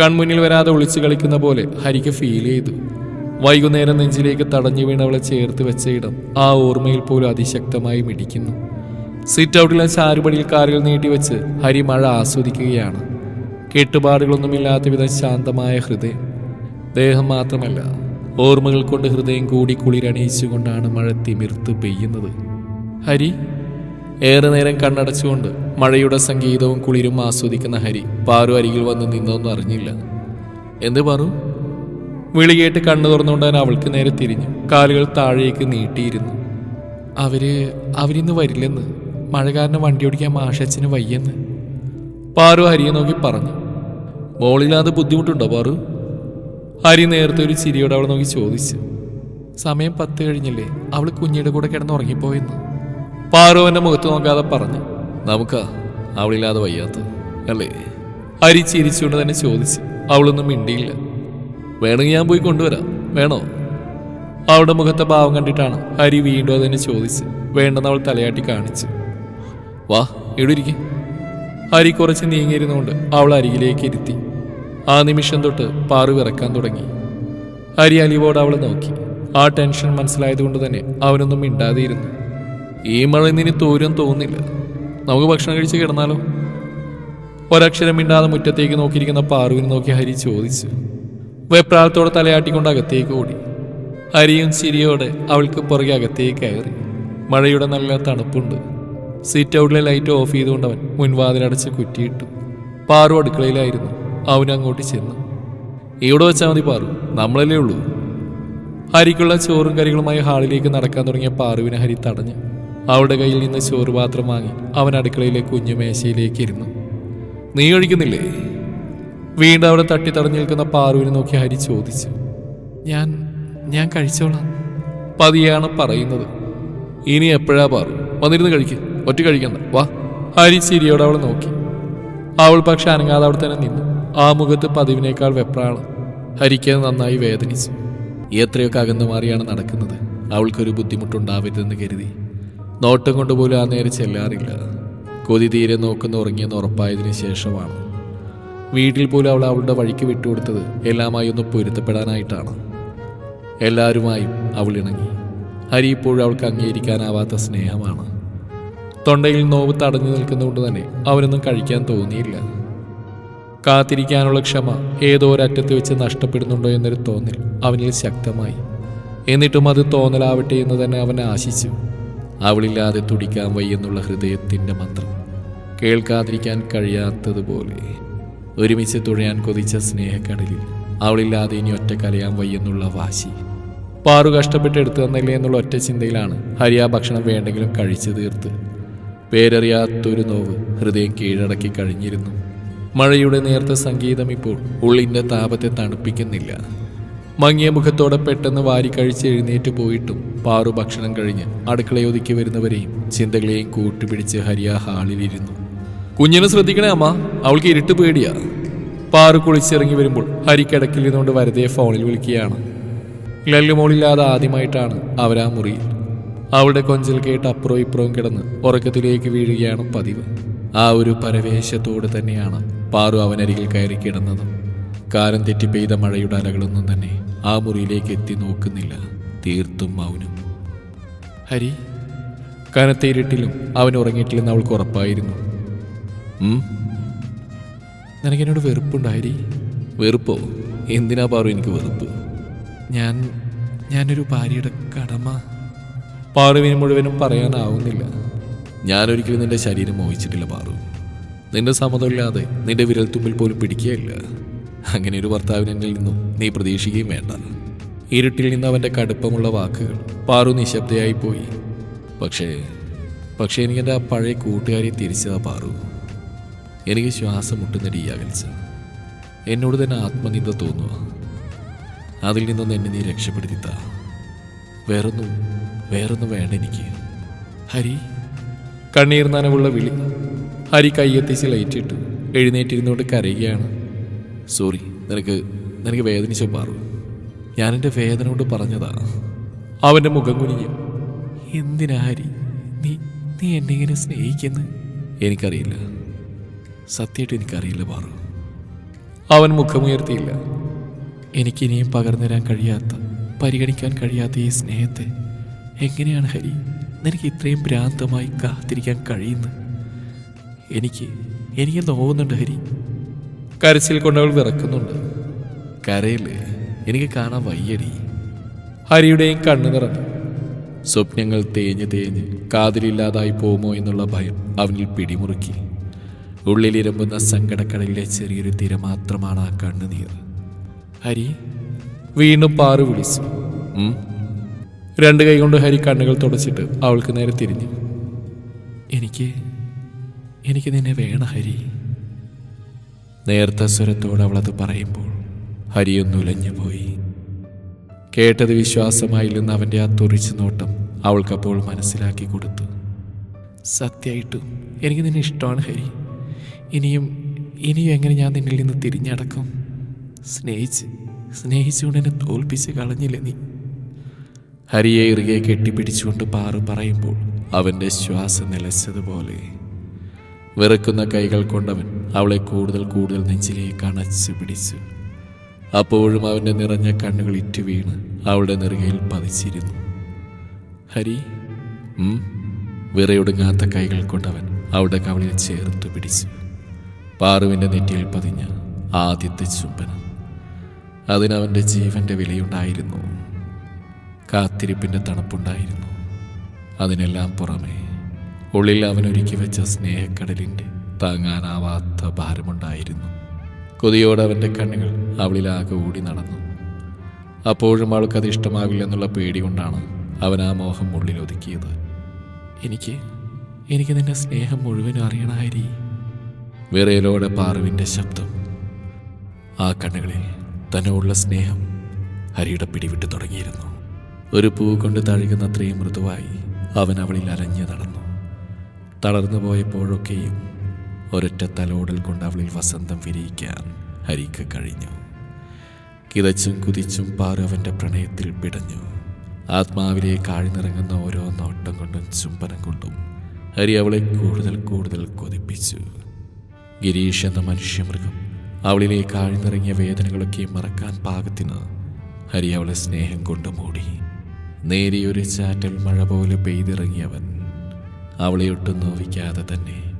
കൺമുന്നിൽ വരാതെ ഒളിച്ചു കളിക്കുന്ന പോലെ ഹരിക്ക് ഫീൽ ചെയ്തു. വൈകുന്നേരം നെഞ്ചിലേക്ക് തടഞ്ഞു വീണവളെ ചേർത്ത് വെച്ച ഇടം ആ ഓർമ്മയിൽ പോലും അതിശക്തമായി മിടിക്കുന്നു. സിറ്റ് ഔട്ടിലെ ചാരുപടിയിൽ കാലുകൾ നീട്ടിവെച്ച് ഹരി മഴ ആസ്വദിക്കുകയാണ്. കെട്ടുപാടുകളൊന്നുമില്ലാത്ത വിധം ശാന്തമായ ഹൃദയം. ദേഹം മാത്രമല്ല ഓർമ്മകൾ കൊണ്ട് ഹൃദയം കൂടി കുളിരണിയിച്ചുകൊണ്ടാണ് മഴ തിമിർത്ത് പെയ്യുന്നത്. ഹരി ഏറെ നേരം കണ്ണടച്ചുകൊണ്ട് മഴയുടെ സംഗീതവും കുളിരും ആസ്വദിക്കുന്ന ഹരി പാറു അരികിൽ വന്ന് നിന്നതൊന്നും അറിഞ്ഞില്ല. എന്ത് പാറു? വിളി കേട്ട് കണ്ണു തുറന്നുകൊണ്ട് അവൾക്ക് നേരെ തിരിഞ്ഞു. കാലുകൾ താഴേക്ക് നീട്ടിയിരുന്നു. അവർ അവരിന്ന് വരില്ലെന്ന്? മഴ കാരണം വണ്ടി ഓടിക്കാൻ മാഷച്ചന് വയ്യെന്ന്? പാറു ഹരിയെ നോക്കി പറഞ്ഞു. മോളില്ലാതെ ബുദ്ധിമുട്ടുണ്ടോ പാറു? ഹരി നേരത്തെ ഒരു ചിരിയോടെ അവൾ നോക്കി ചോദിച്ചു. സമയം പത്ത് കഴിഞ്ഞില്ലേ? അവൾ കുഞ്ഞിയുടെ കൂടെ കിടന്ന് ഉറങ്ങിപ്പോയെന്ന് പാറു അവന്റെ മുഖത്ത് നോക്കാതെ പറഞ്ഞു. നമുക്കാ അവളില്ലാതെ വയ്യാത്ത അല്ലേ? ഹരി ചിരിച്ചുകൊണ്ട് തന്നെ ചോദിച്ച് അവളൊന്നും മിണ്ടിയില്ല. വേണമെങ്കിൽ ഞാൻ പോയി കൊണ്ടുവരാം. വേണോ? അവളുടെ മുഖത്തെ ഭാവം കണ്ടിട്ടാണ് ഹരി വീണ്ടും അതിനെ ചോദിച്ച് വേണ്ടെന്ന് അവൾ തലയാട്ടി കാണിച്ച്. വാ ഇവിടെ അരി ഹരി കുറച്ച് നീങ്ങിയിരുന്നുകൊണ്ട് അവൾ അരികിലേക്ക് ഇരുത്തി. ആ നിമിഷം തൊട്ട് പാറു വിറക്കാൻ തുടങ്ങി. ഹരി അലിവോട് അവളെ നോക്കി. ആ ടെൻഷൻ മനസ്സിലായതുകൊണ്ട് തന്നെ അവനൊന്നും മിണ്ടാതെയിരുന്നു ഈ മഴ ഇന്നിനി തോരും തോന്നുന്നില്ല നമുക്ക് ഭക്ഷണം കഴിച്ച് കിടന്നാലോ? ഒരക്ഷരം മിണ്ടാതെ മുറ്റത്തേക്ക് നോക്കിയിരിക്കുന്ന പാറുവിനെ നോക്കി ഹരി ചോദിച്ചു. വെപ്രാളത്തോടെ തലയാട്ടിക്കൊണ്ട് അകത്തേക്ക് ഓടി. ഹരിയും ചിരിയോടെ അവൾക്ക് പുറകെ അകത്തേക്ക് കയറി. മഴയുടെ നല്ല തണുപ്പുണ്ട്. സീറ്റ് ഔട്ടിലെ ലൈറ്റ് ഓഫ് ചെയ്തുകൊണ്ട് അവൻ മുൻവാതിലടച്ച് കുറ്റിയിട്ടു. പാറു അടുക്കളയിലായിരുന്നു. അവൻ അങ്ങോട്ട് ചെന്നു. ഇവിടെ വെച്ചാൽ മതി പാറു? നമ്മളല്ലേ ഉള്ളൂ. ഹരിക്കുള്ള ചോറും കറികളുമായി ഹാളിലേക്ക് നടക്കാൻ തുടങ്ങിയ പാറുവിനെ ഹരി തടഞ്ഞു. അവളുടെ കയ്യിൽ നിന്ന് ചോറ് പാത്രം വാങ്ങി അവൻ അടുക്കളയിലെ കുഞ്ഞു മേശയിലേക്ക് ഇരുന്നു. നീ കഴിക്കുന്നില്ലേ? വീണ്ടും അവിടെ തട്ടി തടഞ്ഞു നിൽക്കുന്ന പാറുവിനെ നോക്കി ഹരി ചോദിച്ചു. ഞാൻ ഞാൻ കഴിച്ചോളാം. പതിയാണ് പറയുന്നത്. ഇനി എപ്പോഴാ പാറു? വന്നിരുന്ന് കഴിക്ക്. ഒറ്റ കഴിക്കണ്ട. വാ. ഹരി ചിരിയോടെ അവളെ നോക്കി. അവൾ പക്ഷെ അനങ്ങാതെ അവിടെ തന്നെ നിന്നു. ആ മുഖത്ത് പതിവിനേക്കാൾ വെപ്രാളം. ഹരിക്കത് നന്നായി വേദനിച്ചു. എത്രയൊക്കെ അകന്നു മാറിയാണ് നടക്കുന്നത്. അവൾക്കൊരു ബുദ്ധിമുട്ടുണ്ടാവരുതെന്ന് കരുതി. നോട്ടം കൊണ്ടുപോലും ആ നേരെ ചെല്ലാറില്ല. കൊതി തീരെ നോക്കുന്ന ഉറങ്ങിയെന്ന് ഉറപ്പായതിനു ശേഷമാണ്. വീട്ടിൽ പോലും അവൾ അവളുടെ വഴിക്ക് വിട്ടുകൊടുത്തത് എല്ലാമായി ഒന്ന് പൊരുത്തപ്പെടാനായിട്ടാണ്. എല്ലാവരുമായും അവൾ ഇണങ്ങി. ഹരി ഇപ്പോഴും അവൾക്ക് അംഗീകരിക്കാനാവാത്ത സ്നേഹമാണ്. തൊണ്ടയിൽ നോവ് തടഞ്ഞു നിൽക്കുന്നതുകൊണ്ട് തന്നെ അവനൊന്നും കഴിക്കാൻ തോന്നിയില്ല. കാത്തിരിക്കാനുള്ള ക്ഷമ ഏതോ ഒരറ്റത്ത് വെച്ച് നഷ്ടപ്പെടുന്നുണ്ടോ എന്നൊരു തോന്നൽ അവനിൽ ശക്തമായി. എന്നിട്ടും അത് തോന്നലാവട്ടെ എന്ന് തന്നെ അവൻ ആശിച്ചു. അവളില്ലാതെ തുടിക്കാൻ വയ്യെന്നുള്ള ഹൃദയത്തിന്റെ മന്ത്രം കേൾക്കാതിരിക്കാൻ കഴിയാത്തതുപോലെ ഒരുമിച്ച് തുഴയാൻ കൊതിച്ച സ്നേഹക്കടലിൽ അവളില്ലാതെ ഇനി ഒറ്റ കലയാൻ വയ്യെന്നുള്ള വാശി. പാറു കഷ്ടപ്പെട്ട് എടുത്തു തന്നില്ലേ എന്നുള്ള ഒറ്റ ചിന്തയിലാണ് ഹരിയ ഭക്ഷണം വേണ്ടെങ്കിലും കഴിച്ചു തീർത്ത്. പേരറിയാത്തൊരു നോവ് ഹൃദയം കീഴടക്കി കഴിഞ്ഞിരുന്നു. മഴയുടെ നേർത്ത സംഗീതം ഇപ്പോൾ ഉള്ളിന്റെ താപത്തെ തണുപ്പിക്കുന്നില്ല. മങ്ങിയ മുഖത്തോടെ പെട്ടെന്ന് വാരി കഴിച്ച് എഴുന്നേറ്റ് പോയിട്ടും പാറു ഭക്ഷണം കഴിഞ്ഞ് അടുക്കളയൊതുക്കി വരുന്നവരെയും ചിന്തകളെയും കൂട്ടുപിടിച്ച് ഹരിയ ഹാളിലിരുന്നു കുഞ്ഞിനെ ശ്രദ്ധിക്കണേ അമ്മ അവൾക്ക് ഇരുട്ട് പേടിയാ. പാറു കുളിച്ചിറങ്ങി വരുമ്പോൾ ഹരി കിടക്കിൽ നിന്നുകൊണ്ട് വെറുതെ ഫോണിൽ വിളിക്കുകയാണ്. ലല്ലുമോളില്ലാതെ ആദ്യമായിട്ടാണ് അവരാ മുറിയിൽ. അവളുടെ കൊഞ്ചൽ കേട്ട് അപ്പുറവും ഇപ്പുറവും കിടന്ന് ഉറക്കത്തിലേക്ക് വീഴുകയാണ് പതിവ്. ആ ഒരു പരവേശത്തോട് തന്നെയാണ് പാറു അവനരികിൽ കയറി കിടന്നതും. കാലം തെറ്റി പെയ്ത മഴയുടെ അലകളൊന്നും തന്നെ ആ മുറിയിലേക്ക് എത്തി നോക്കുന്നില്ല. തീർത്തും മൗനം. ഹരി കനത്ത ഇരുട്ടിലും അവൻ ഉറങ്ങിയിട്ടില്ലെന്ന് അവൾക്ക് ഉറപ്പായിരുന്നു. നിനക്കെന്നോട് നിനക്കെന്നോട് വെറുപ്പുണ്ടായി വെറുപ്പോ? എന്തിനാ പാറു എനിക്ക് വെറുപ്പ്? ഞാൻ ഞാനൊരു ഭാര്യയുടെ കടമ. പാറുവിന് മുഴുവനും പറയാനാവുന്നില്ല. ഞാനൊരിക്കലും നിന്റെ ശരീരം മോഹിച്ചിട്ടില്ല പാറു. നിന്റെ സമ്മതമില്ലാതെ നിന്റെ വിരൽത്തുമ്പിൽ പോലും പിടിക്കുകയില്ല. അങ്ങനെ ഒരു ഭർത്താവിനെ നിന്നും നീ പ്രതീക്ഷിക്കുകയും വേണ്ട. ഇരുട്ടിൽ നിന്ന് അവന്റെ കടുപ്പമുള്ള വാക്കുകൾ പാറു നിശബ്ദയായി പോയി. പക്ഷേ പക്ഷേ എനിക്ക് എന്റെ ആ പഴയ കൂട്ടുകാരിയെ തിരിച്ചതാ പാറു. എനിക്ക് ശ്വാസം മുട്ടുന്നടി ഈ എന്നോട് തന്നെ ആത്മനിന്ദ തോന്നുക. അതിൽ നിന്നൊന്ന് എന്നെ നീ രക്ഷപ്പെടുത്തിത്ത. വേറൊന്നും വേറൊന്നും വേണ്ട എനിക്ക്. ഹരി. കണ്ണീർ നനവുള്ള വിളി. ഹരി കയ്യെത്തിച്ച് ലൈറ്റിട്ടു എഴുന്നേറ്റിരുന്നുകൊണ്ട് കരയുകയാണ്. സോറി നിനക്ക് നിനക്ക് വേദനിച്ചോ പാറു. ഞാൻ എന്റെ വേദന കൊണ്ട് പറഞ്ഞതാ. അവന്റെ മുഖം കുനിഞ്ഞു എന്തിനാരി? നീ നീ എന്നെ ഇങ്ങനെ സ്നേഹിക്കുന്നു? എനിക്കറിയില്ല. സത്യമായിട്ട് എനിക്കറിയില്ല പാറു. അവൻ മുഖമുയർത്തിയില്ല. എനിക്കിനിയും പകർന്നു തരാൻ കഴിയാത്ത പരിഗണിക്കാൻ കഴിയാത്ത ഈ സ്നേഹത്തെ എങ്ങനെയാണ് ഹരി? നിനക്ക് ഇത്രയും ഭ്രാന്തമായി കാത്തിരിക്കാൻ കഴിയുന്നത്? എനിക്ക് എനിക്ക് നോവുന്നുണ്ട് ഹരി. കരച്ചിൽ കൊണ്ടവൾ വിറക്കുന്നുണ്ട്. കരയില്ലേ എനിക്ക് കാണാൻ വയ്യടി. ഹരിയുടെയും കണ്ണു നിറഞ്ഞു. സ്വപ്നങ്ങൾ തേഞ്ഞ് തേഞ്ഞ് കാതിലില്ലാതായി പോകുമോ എന്നുള്ള ഭയം അവനിൽ പിടിമുറുക്കി. ഉള്ളിലിരമ്പുന്ന സങ്കടക്കടലിലെ ചെറിയൊരു തിര മാത്രമാണ് ആ കണ്ണുനീർ ഹരി? വീണ്ടും പാറു വിളിച്ചു. രണ്ട് കൈ കൊണ്ട് ഹരി കണ്ണുകൾ തുടച്ചിട്ട് അവൾക്ക് നേരെ തിരിഞ്ഞു. എനിക്ക് എനിക്ക് നിന്നെ വേണം ഹരി. നേർത്ത സ്വരത്തോട് അവളത് പറയുമ്പോൾ ഹരിയൊന്നുലഞ്ഞു പോയി. കേട്ടത് വിശ്വാസമായില്ലെന്ന് അവന്റെ ആ തുറിച്ചു നോട്ടം അവൾക്കപ്പോൾ മനസ്സിലാക്കി കൊടുത്തു. സത്യമായിട്ടും എനിക്ക് നിന്നെ ഇഷ്ടമാണ് ഹരി. ഇനിയും ഇനിയും എങ്ങനെ ഞാൻ നിന്നിൽ നിന്ന് തിരിഞ്ഞടക്കും? സ്നേഹിച്ച് സ്നേഹിച്ചുകൊണ്ട് എന്നെ തോൽപ്പിച്ച് കളഞ്ഞില്ല നീ? ഹരിയെ ഇറുകെ കെട്ടിപ്പിടിച്ചുകൊണ്ട് പാറു പറയുമ്പോൾ അവന്റെ ശ്വാസം നിലച്ചതുപോലെ വിറക്കുന്ന കൈകൾ കൊണ്ടവൻ അവളെ കൂടുതൽ കൂടുതൽ നെഞ്ചിലേക്ക് അണച്ചു പിടിച്ചു. അപ്പോഴും അവന്റെ നിറഞ്ഞ കണ്ണുകൾ ഇറ്റു വീണ് അവളുടെ നെറുകയിൽ പതിച്ചിരുന്നു. ഹരി. വിറയൊടുങ്ങാത്ത കൈകൾ കൊണ്ടവൻ അവളുടെ കവളിൽ ചേർത്തു പിടിച്ചു. പാറുവിന്റെ നെറ്റിയിൽ പതിഞ്ഞ ആദ്യത്തെ ചുംബനം. അതിനവന്റെ ജീവന്റെ വിലയുണ്ടായിരുന്നു. കാത്തിരിപ്പിന്റെ തണുപ്പുണ്ടായിരുന്നു. അതിനെല്ലാം പുറമെ ഉള്ളിൽ അവൻ ഒരുക്കി വെച്ച സ്നേഹക്കടലിന്റെ താങ്ങാനാവാത്ത ഭാരമുണ്ടായിരുന്നു. കൊതിയോടെ അവന്റെ കണ്ണുകൾ അവളിലാകെ ഓടി നടന്നു. അപ്പോഴും അവൾക്കത് ഇഷ്ടമാകില്ലെന്നുള്ള പേടി കൊണ്ടാണ് അവൻ ആ മോഹം ഉള്ളിൽ ഒതുക്കിയത്. എനിക്ക് എനിക്ക് നിന്റെ സ്നേഹം മുഴുവനും അറിയണായിരി വിറയലോടെ പാറുവിന്റെ ശബ്ദം. ആ കണ്ണുകളിൽ തന്നോടുള്ള സ്നേഹം ഹരിയുടെ പിടിവിട്ട് തുടങ്ങിയിരുന്നു. ഒരു പൂ കൊണ്ട് തഴുകുന്നത്രയും മൃദുവായി അവൻ അവളിൽ അലഞ്ഞു നടന്നു. തളർന്നു പോയപ്പോഴൊക്കെയും ഒരൊറ്റ തലോടൽ കൊണ്ട് അവളിൽ വസന്തം വിരിയിക്കാൻ ഹരിക്ക് കഴിഞ്ഞു. കിതച്ചും കുതിച്ചും പാറു അവന്റെ പ്രണയത്തിൽ പിടഞ്ഞു. ആത്മാവിലെ കാഴ്ന്നിറങ്ങുന്ന ഓരോ നോട്ടം കൊണ്ടും ചുംബനം കൊണ്ടും ഹരി അവളെ കൂടുതൽ കൂടുതൽ കൊതിപ്പിച്ചു. ഗിരീഷ് എന്ന മനുഷ്യമൃഗം അവളിലെ കാഴ്ന്നിറങ്ങിയ വേദനകളൊക്കെ മറക്കാൻ പാകത്തിന് ഹരി അവളെ സ്നേഹം കൊണ്ട് മൂടി. നേരിയൊരു ചാറ്റൽ മഴ പോലെ പെയ്തിറങ്ങിയവൻ അവളെ ഒട്ടും നോവിക്കാതെ തന്നെ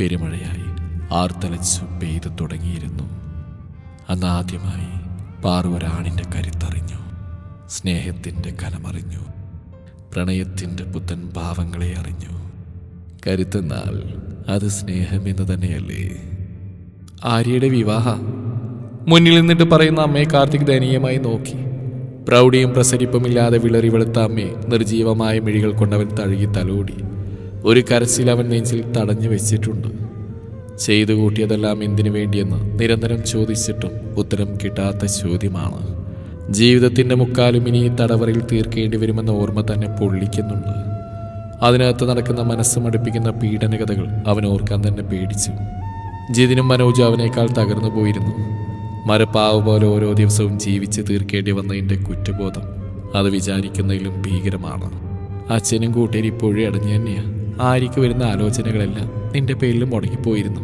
പെരുമഴയായി ആർത്തലച്ചു പെയ്തു തുടങ്ങിയിരുന്നു. അന്ന് ആദ്യമായി പാറു കരുത്തറിഞ്ഞു. സ്നേഹത്തിന്റെ കനമറിഞ്ഞു. പ്രണയത്തിന്റെ പുത്തൻ ഭാവങ്ങളെ അറിഞ്ഞു. കരുത്തെന്നാൽ അത് സ്നേഹമെന്ന് തന്നെയല്ലേ? ആര്യയുടെ വിവാഹ. മുന്നിൽ നിന്നിട്ട് പറയുന്ന അമ്മയെ കാർത്തിക് ദയനീയമായി നോക്കി. പ്രൗഢിയും പ്രസരിപ്പുമില്ലാതെ വിളറി വെളുത്ത അമ്മയെ നിർജീവമായ മിഴികൾ കൊണ്ടവൻ തഴുകി തലോടി. ഒരു കരച്ചിൽ അവൻ നെഞ്ചിൽ തടഞ്ഞു വെച്ചിട്ടുണ്ട്. ചെയ്തു കൂട്ടിയതെല്ലാം എന്തിനു വേണ്ടിയെന്ന് നിരന്തരം ചോദിച്ചിട്ടും ഉത്തരം കിട്ടാത്ത ചോദ്യമാണ്. ജീവിതത്തിന്റെ മുക്കാലും ഇനി തടവറയിൽ തീർക്കേണ്ടി വരുമെന്ന ഓർമ്മ തന്നെ പൊള്ളിക്കുന്നുണ്ട്. അതിനകത്ത് നടക്കുന്ന മനസ്സ് മടുപ്പിക്കുന്ന പീഡനകഥകൾ അവൻ ഓർക്കാൻ തന്നെ പേടിച്ചു. ജിതിനും മനോജ് അവനേക്കാൾ തകർന്നു പോയിരുന്നു. മരപ്പാവ് പോലെ ഓരോ ദിവസവും ജീവിച്ച് തീർക്കേണ്ടി വന്നതിന്റെ കുറ്റബോധം അത് വിചാരിക്കുന്നതിലും ഭീകരമാണ്. അച്ഛനും കൂട്ടേരി ഇപ്പോഴും അടഞ്ഞു തന്നെയാ. ആര്യക്ക് വരുന്ന ആലോചനകളെല്ലാം നിന്റെ പേരിലും മുടങ്ങിപ്പോയിരുന്നു.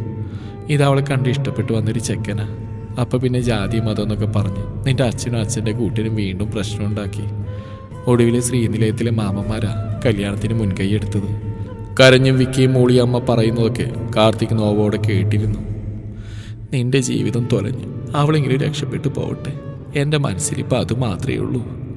ഇത് അവളെ കണ്ട് ഇഷ്ടപ്പെട്ടു വന്നൊരു ചെക്കനാ. അപ്പം പിന്നെ ജാതി മതം എന്നൊക്കെ പറഞ്ഞ് നിന്റെ അച്ഛനും അച്ഛന്റെ കൂട്ടിനും വീണ്ടും പ്രശ്നം ഉണ്ടാക്കി ഒടുവിൽ ശ്രീനിലയത്തിലെ മാമന്മാരാ കല്യാണത്തിന് മുൻകൈ മുൻകൈയെടുത്തത് കരഞ്ഞും വിക്കിയും മൂളി അമ്മ പറയുന്നതൊക്കെ കാർത്തിക് നോവോടെ കേട്ടിരുന്നു. നിന്റെ ജീവിതം തൊലഞ്ഞു അവളെങ്കിലും രക്ഷപ്പെട്ടു പോവട്ടെ. എന്റെ മനസ്സിലിപ്പോൾ അത് മാത്രമേ ഉള്ളൂ.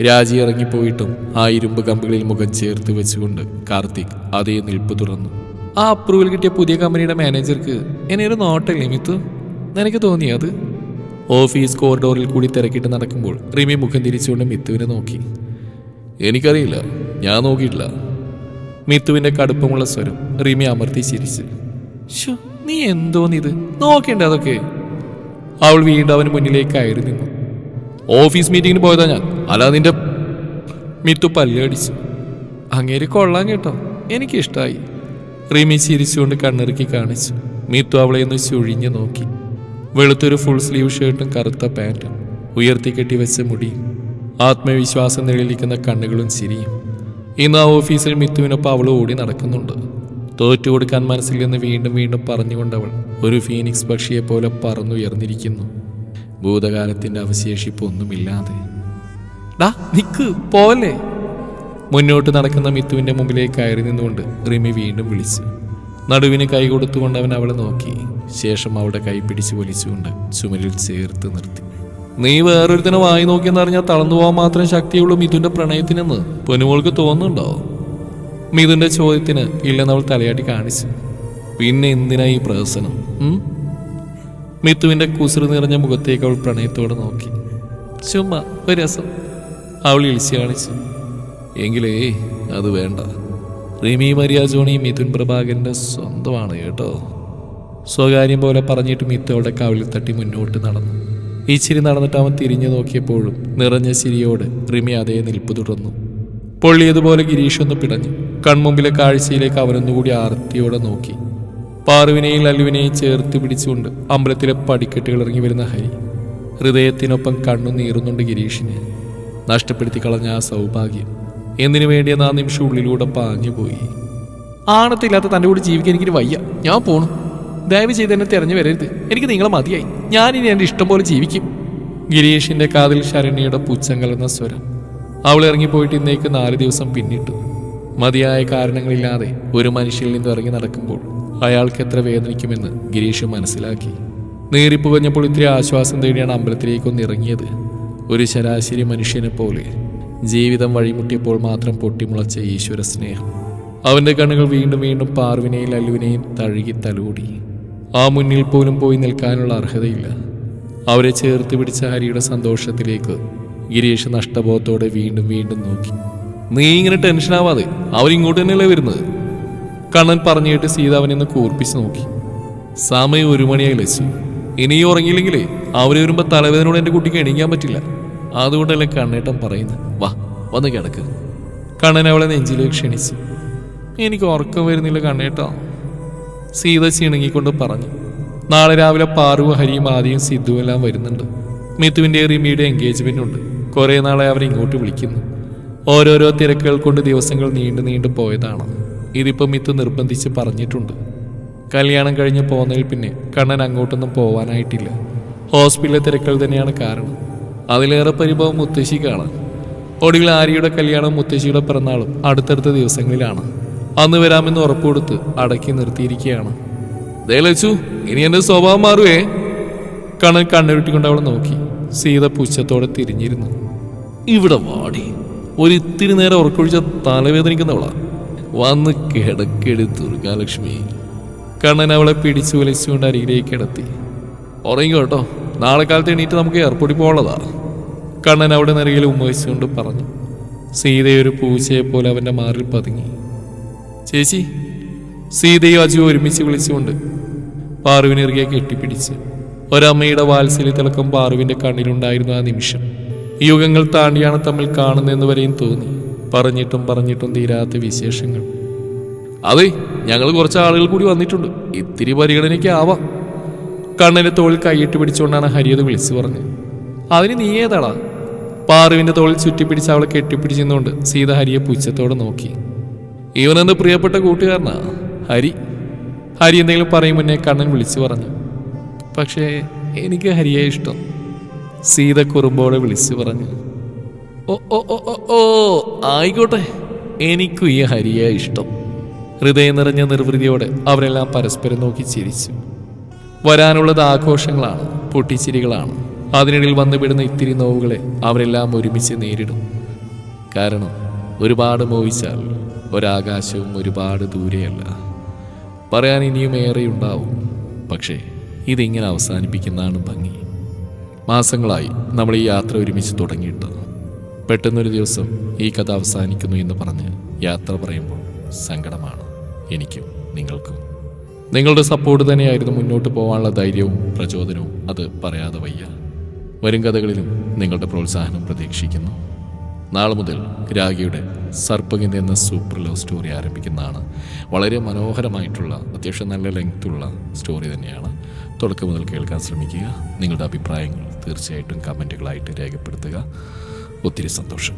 രാജി ഇറങ്ങിപ്പോയിട്ടും ആ ഇരുമ്പ് കമ്പികളിൽ മുഖം ചേർത്ത് വെച്ചുകൊണ്ട് കാർത്തിക് അതേ നിൽപ്പ് തുറന്നു. ആ അപ്രൂവൽ കിട്ടിയ പുതിയ കമ്പനിയുടെ മാനേജർക്ക് എന്നെ ഒരു നോട്ടല്ലേ മിത്തു? നിനക്ക് തോന്നി അത്? ഓഫീസ് കോറിഡോറിൽ കൂടി തിരക്കിട്ട് നടക്കുമ്പോൾ റിമി മുഖം തിരിച്ചുകൊണ്ട് മിത്തുവിനെ നോക്കി. എനിക്കറിയില്ല ഞാൻ നോക്കിയിട്ടില്ല. മിത്തുവിന്റെ കടുപ്പമുള്ള സ്വരം റിമി അമർത്തി ചിരിച്ചു. "ശ്ശോ, നീ എന്തോന്നിത്? നോക്കേണ്ട അതൊക്കെ. അവൾ വീണ്ടും അവന് മുന്നിലേക്ക് കയറി നിന്നു. ഓഫീസ് മീറ്റിങ്ങിന് പോയതാ ഞാൻ. അല്ലാതെ നിന്റെ മിത്തു പല്ലടിച്ചു അങ്ങേര് കൊള്ളാൻ കേട്ടോ. എനിക്കിഷ്ടായി. റിമി ചിരിച്ചുകൊണ്ട് കണ്ണിറുക്കി കാണിച്ചു. മിത്തു അവളെ ഒന്ന് ചുഴിഞ്ഞു നോക്കി. വെളുത്തൊരു ഫുൾ സ്ലീവ് ഷർട്ടും കറുത്ത പാന്റും ഉയർത്തി കെട്ടി വെച്ച മുടിയും. ആത്മവിശ്വാസം നിഴലിക്കുന്ന കണ്ണുകളും ചിരിയും. ഇന്ന് ആ ഓഫീസിൽ മിത്തുവിനൊപ്പം അവൾ ഓടി നടക്കുന്നുണ്ട്. തോറ്റു കൊടുക്കാൻ മനസ്സില്ലെന്ന് വീണ്ടും വീണ്ടും പറഞ്ഞുകൊണ്ടവൾ ഒരു ഫീനിക്സ് പക്ഷിയെ പോലെ പറന്നുയർന്നിരിക്കുന്നു. ഭൂതകാലത്തിന്റെ അവശേഷിപ്പ് ഒന്നുമില്ലാതെ ഡാ നിക്ക് പോലെ മുന്നോട്ട് നടക്കുന്ന മിത്തുവിന്റെ മുമ്പിലേക്ക് കയറി നിന്നുകൊണ്ട് റിമി വീണ്ടും വിളിച്ചു. നടുവിന് കൈ കൊടുത്തുകൊണ്ട് അവൻ അവളെ നോക്കി. ശേഷം അവളുടെ കൈ പിടിച്ചു വലിച്ചുകൊണ്ട് ചുമരിൽ ചേർത്ത് നിർത്തി. നീ വേറൊരുത്തിനെ വായി നോക്കിയെന്നറിഞ്ഞാൽ തളർന്നു പോകാൻ മാത്രം ശക്തിയുള്ളൂ മിഥുന്റെ പ്രണയത്തിനെന്ന്. പൊന്നുമോൾക്ക് തോന്നുന്നുണ്ടോ? മിഥുന്റെ ചോദ്യത്തിന് ഇല്ലെന്ന് അവൾ തലയാട്ടി കാണിച്ചു. പിന്നെ എന്തിനാ ഈ പ്രഹസനം? ഉം? മിത്തുവിന്റെ കുസൃ നിറഞ്ഞ മുഖത്തേക്ക് അവൾ പ്രണയത്തോടെ നോക്കി. ചുമ്മാ ഒരു രസം. അവൾ ഇളിച്ചു കാണിച്ചു. എങ്കിലേ അത് വേണ്ട. റിമി മരിയ ജോണി മിഥുൻ പ്രഭാകരന്റെ സ്വന്തമാണ് കേട്ടോ. സ്വകാര്യം പോലെ പറഞ്ഞിട്ട് മിത്തു അവളുടെ കവിളിൽ തട്ടി മുന്നോട്ട് നടന്നു. ഇച്ചിരി നടന്നിട്ട് അവൻ തിരിഞ്ഞു നോക്കിയപ്പോഴും നിറഞ്ഞ ചിരിയോട് റിമി അതേ നിൽപ്പ് തുടർന്നു. പൊള്ളിയതുപോലെ ഗിരീഷ് ഒന്ന് പിടഞ്ഞു. കൺമുമ്പിലെ കാഴ്ചയിലേക്ക് അവനൊന്നുകൂടി ആർത്തിയോടെ നോക്കി. പാറുവിനെയും ലല്ലുവിനെയും ചേർത്ത് പിടിച്ചുകൊണ്ട് അമ്പലത്തിലെ പടിക്കെട്ടുകൾ ഇറങ്ങി വരുന്ന ഹരി ഹൃദയത്തിനൊപ്പം കണ്ണു നീറുന്നുണ്ട് ഗിരീഷിനെ. നഷ്ടപ്പെടുത്തി കളഞ്ഞ ആ സൗഭാഗ്യം എന്തിനു വേണ്ടിയെന്ന് ആ നിമിഷം ഉള്ളിലൂടെ പാഞ്ഞുപോയി ആണത്തില്ലാത്ത തന്റെ കൂടെ ജീവിക്കാൻ എനിക്കൊരു വയ്യ. ഞാൻ പോണു. ദയവ് ചെയ്ത് എന്നെ തിരഞ്ഞു വരരുത്. എനിക്ക് നിങ്ങളെ മതിയായി. ഞാനിനി എന്റെ ഇഷ്ടം പോലെ ജീവിക്കും. ഗിരീഷിന്റെ കാതിൽ ശരണ്യയുടെ പുച്ഛം കലർന്ന സ്വരം. അവൾ ഇറങ്ങിപ്പോയിട്ട് ഇന്നേക്ക് നാല് ദിവസം പിന്നിട്ടു. മതിയായ കാരണങ്ങളില്ലാതെ ഒരു മനുഷ്യനിൽ നിന്ന് ഇറങ്ങി നടക്കുമ്പോൾ അയാൾക്ക് എത്ര വേദനിക്കുമെന്ന് ഗിരീഷ് മനസ്സിലാക്കി. നീറിപ്പുകഞ്ഞപ്പോൾ ഇത്തിരി ആശ്വാസം തേടിയാണ് അമ്പലത്തിലേക്കൊന്ന് ഇറങ്ങിയത്. ഒരു ശരാശരി മനുഷ്യനെ പോലെ ജീവിതം വഴിമുട്ടിയപ്പോൾ മാത്രം പൊട്ടിമുളച്ച ഈശ്വര സ്നേഹം. അവന്റെ കണ്ണുകൾ വീണ്ടും വീണ്ടും പാർവിനെയും അല്ലുവിനെയും തഴുകി തലോടി. ആ മുന്നിൽ പോലും പോയി നിൽക്കാനുള്ള അർഹതയില്ല. അവരെ ചേർത്ത് പിടിച്ച ഹരിയുടെ സന്തോഷത്തിലേക്ക് ഗിരീഷ് നഷ്ടബോധത്തോടെ വീണ്ടും വീണ്ടും നോക്കി. നീ ഇങ്ങനെ ടെൻഷൻ ആവാതെ അവരിങ്ങോട്ട് തന്നെയല്ലേ വരുന്നത്? കണ്ണൻ പറഞ്ഞു കേട്ട് സീത അവനെന്ന് കൂർപ്പിച്ച് നോക്കി. സമയം ഒരു മണിയായി ലച്ചു. ഇനിയും ഉറങ്ങിയില്ലെങ്കിലേ അവർ വരുമ്പോ തലവേദനയോട് എന്റെ കുട്ടിക്ക് എണീക്കാൻ പറ്റില്ല. അതുകൊണ്ടല്ലേ കണ്ണേട്ടൻ പറയുന്നത് വാ വന്ന് കിടക്ക്. കണ്ണൻ അവളെ നെഞ്ചിലേക്ക് ക്ഷണിച്ചു. എനിക്ക് ഉറക്കം വരുന്നില്ല കണ്ണേട്ടാ. സീത ചിണുങ്ങിക്കൊണ്ട് പറഞ്ഞു. നാളെ രാവിലെ പാറു ഹരിയും ആദ്യം സിദ്ധു എല്ലാം വരുന്നുണ്ട്. മിഥുവിന്റെ റിമിയുടെ എൻഗേജ്മെന്റ് ഉണ്ട്. കുറെ നാളെ അവരിങ്ങോട്ട് വിളിക്കുന്നു. ഓരോരോ തിരക്കുകൾ കൊണ്ട് ദിവസങ്ങൾ നീണ്ടു നീണ്ടു പോയതാണ്. ഇതിപ്പോ മിത്ത് നിർബന്ധിച്ച് പറഞ്ഞിട്ടുണ്ട്. കല്യാണം കഴിഞ്ഞ് പോകുന്നതിൽ പിന്നെ കണ്ണൻ അങ്ങോട്ടൊന്നും പോവാനായിട്ടില്ല. ഹോസ്പിറ്റലിലെ തിരക്കൾ തന്നെയാണ് കാരണം. അതിലേറെ പരിഭവം മുത്തശ്ശിക്കാണ്. ഒടുവിൽ ആര്യയുടെ കല്യാണം മുത്തശ്ശിയുടെ പിറന്നാളും അടുത്തടുത്ത ദിവസങ്ങളിലാണ്. അന്ന് വരാമെന്ന് ഉറപ്പുകൊടുത്ത് അടക്കി നിർത്തിയിരിക്കുകയാണ്. ദയലച്ചു ഇനി എന്റെ സ്വഭാവം മാറുവേ. കണ്ണൻ കണ്ണുരുട്ടിക്കൊണ്ട് അവളെ നോക്കി. സീത പുച്ഛത്തോടെ തിരിഞ്ഞിരുന്നു. ഇവിടെ വാടി. ഒരിത്തിരി നേരം ഉറക്കൊഴിച്ച തലവേദനിക്കുന്നവളാ. വന്ന് കിടക്കെടി ദുർഗാലക്ഷ്മി. കണ്ണൻ അവളെ പിടിച്ചു വലിച്ചുകൊണ്ട് അരികിലേക്ക് കിടത്തി. ഉറങ്ങി കേട്ടോ. നാളെ കാലത്ത് എണീറ്റ് നമുക്ക് എയർപോർട്ടിൽ പോകാനുള്ളതാ. കണ്ണൻ അവിടെ നിറയിൽ ഉമ്മവച്ചുകൊണ്ട് പറഞ്ഞു. സീതയൊരു പൂച്ചയെ പോലെ അവന്റെ മാറിൽ പതുങ്ങി. ചേച്ചി സീതയും അജു ഒരുമിച്ച് വിളിച്ചുകൊണ്ട് പാറുവിനെറുകെ കെട്ടിപ്പിടിച്ച് ഒരമ്മയുടെ വാത്സല്യ തിളക്കം പാറുവിന്റെ കണ്ണിലുണ്ടായിരുന്നു ആ നിമിഷം. യുഗങ്ങൾ താണ്ടിയാണ് തമ്മിൽ കാണുന്നതെന്ന് വരെയും തോന്നി. പറഞ്ഞിട്ടും പറഞ്ഞിട്ടും തീരാത്ത വിശേഷങ്ങൾ. അതെ ഞങ്ങൾ കുറച്ച് ആളുകൾ കൂടി വന്നിട്ടുണ്ട്. ഇത്തിരി പരിഗണനയ്ക്ക് ആവാം കണ്ണന്റെ തോളിൽ കൈയിട്ട് പിടിച്ചുകൊണ്ടാണ് ഹരിയത് വിളിച്ചു പറഞ്ഞത്. അതിന് നീ ഏതാടാ? പാറുവിന്റെ തോളിൽ ചുറ്റിപ്പിടിച്ച് അവളെ കെട്ടിപ്പിടിച്ചെന്നുകൊണ്ട് സീത ഹരിയെ പുച്ഛത്തോടെ നോക്കി. ഇവനെന്ന് പ്രിയപ്പെട്ട കൂട്ടുകാരനാ? ഹരി. ഹരി എന്തെങ്കിലും പറയും മുന്നേ കണ്ണൻ വിളിച്ചു പറഞ്ഞു. പക്ഷേ എനിക്ക് ഹരിയെ ഇഷ്ടം. സീത കുറുമ്പോടെ വിളിച്ചു പറഞ്ഞു. ഓ ഓ ഓ ഓ ആയിക്കോട്ടെ. എനിക്കും ഈ ഹരിയ ഇഷ്ടം. ഹൃദയം നിറഞ്ഞ നിർവൃതിയോടെ അവരെല്ലാം പരസ്പരം നോക്കി ചിരിച്ചു. വരാനുള്ളത് ആഘോഷങ്ങളാണ് പൊട്ടിച്ചിരികളാണ്. അതിനിടയിൽ വന്നുവിടുന്ന ഇത്തിരി നോവുകളെ അവരെല്ലാം ഒരുമിച്ച് നേരിടും. കാരണം ഒരുപാട് മോഹിച്ചാൽ ഒരാകാശവും ഒരുപാട് ദൂരെയല്ല. പറയാൻ ഇനിയും ഏറെയുണ്ടാവും പക്ഷേ ഇതിങ്ങനെ അവസാനിപ്പിക്കുന്നതാണ് ഭംഗി. മാസങ്ങളായി നമ്മൾ ഈ യാത്ര ഒരുമിച്ച് തുടങ്ങിയിട്ട് പെട്ടെന്നൊരു ദിവസം ഈ കഥ അവസാനിക്കുന്നു എന്ന് പറഞ്ഞ് യാത്ര പറയുമ്പോൾ സങ്കടമാണ് എനിക്കും നിങ്ങൾക്കും. നിങ്ങളുടെ സപ്പോർട്ട് തന്നെയായിരുന്നു മുന്നോട്ട് പോകാനുള്ള ധൈര്യവും പ്രചോദനവും അത് പറയാതെ വയ്യ. വരും കഥകളിലും നിങ്ങളുടെ പ്രോത്സാഹനം പ്രതീക്ഷിക്കുന്നു. നാളെ മുതൽ രാഗിയുടെ സർപ്പകിന്റെ എന്ന സൂപ്പർ ലവ് സ്റ്റോറി ആരംഭിക്കുന്നതാണ്. വളരെ മനോഹരമായിട്ടുള്ള അത്യാവശ്യം നല്ല ലെങ്ത്തുള്ള സ്റ്റോറി തന്നെയാണ്. തുടക്കം മുതൽ കേൾക്കാൻ ശ്രമിക്കുക. നിങ്ങളുടെ അഭിപ്രായങ്ങൾ തീർച്ചയായിട്ടും കമന്റുകളായിട്ട് രേഖപ്പെടുത്തുക. ഒത്തിരി സന്തോഷം.